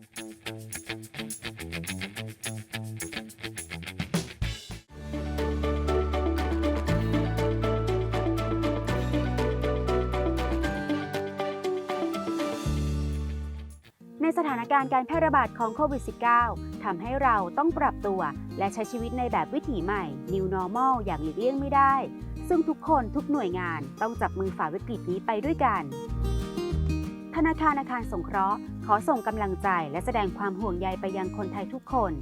ในสถานการณ์การแพร่ระบาดของโควิด -19 ทำให้เราต้องปรับตัว และใช้ชีวิตในแบบวิถีใหม่ New Normal อย่างหลีกเลี่ยงไม่ได้ ซึ่งทุกคนทุกหน่วยงานต้องจับมือฝ่าวิกฤตนี้ไปด้วยกัน ธนาคารอาคารสงเคราะห์ อส่งกำลังใจและแสดงความห่วงใยไปยังคนไทยทุกคน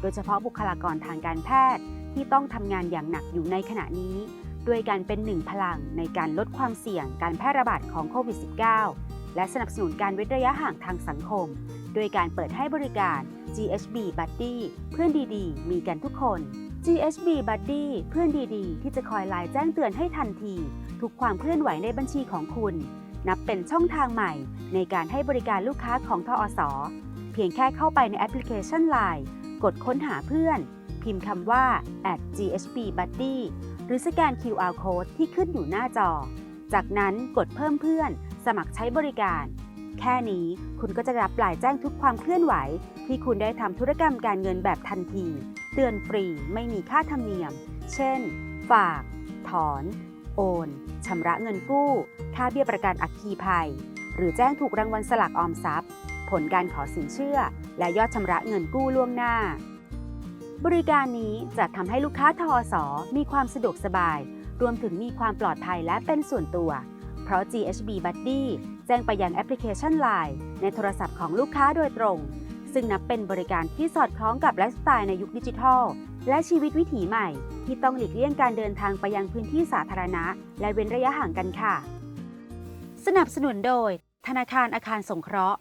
โดยเฉพาะบุคลากรทางการแพทย์ที่ต้องทำงานอย่างหนักอยู่ในขณะนี้ ด้วยการเป็นหนึ่งพลังในการลดความเสี่ยงการแพร่ระบาดของโควิด -19 และสนับสนุนการเว้นระยะห่างทางสังคม โดยการเปิดให้บริการ GHB Buddy เพื่อนดีๆ มีกันทุกคน GHB Buddy เพื่อนดีๆ ที่จะคอยไลน์แจ้งเตือนให้ทันที ทุกความเคลื่อนไหวในบัญชีของคุณ นับเป็นช่องทางใหม่ ในการให้บริการลูกค้าของทอสเพียงแค่เข้าไปในแอปพลิเคชัน Line กดค้นหาเพื่อน พิมพ์คำว่า @GHB Buddy หรือสแกน QR Code ที่ขึ้นอยู่หน้าจอ จากนั้นกดเพิ่มเพื่อน สมัครใช้บริการ แค่นี้คุณก็จะรับปลายแจ้งทุกความเคลื่อนไหว ที่คุณได้ทำธุรกรรมการเงินแบบทันที เตือนฟรีไม่มีค่าธรรมเนียม เช่น ฝาก ถอน โอนชำระเงินกู้ ค่าเบี้ยประกันอัคคีภัย หรือแจ้งถูกรางวัลสลากออมทรัพย์ ผลการขอสินเชื่อ และยอดชำระเงินกู้ล่วงหน้า บริการนี้จะทำให้ลูกค้าทอสอมีความสะดวกสบาย รวมถึงมีความปลอดภัยและเป็นส่วนตัว เพราะ GHB Buddy แจ้งไปยังแอปพลิเคชัน Line ในโทรศัพท์ของลูกค้าโดยตรง ซึ่งนับเป็นบริการที่สอดคล้องกับไลฟ์สไตล์ในยุคดิจิทัล และชีวิตวิถีใหม่ ที่ต้องหลีกเลี่ยงการเดินทางไปยังพื้นที่สาธารณะ และเว้นระยะห่างกันค่ะ สนับสนุนโดย ธนาคารอาคารสงเคราะห์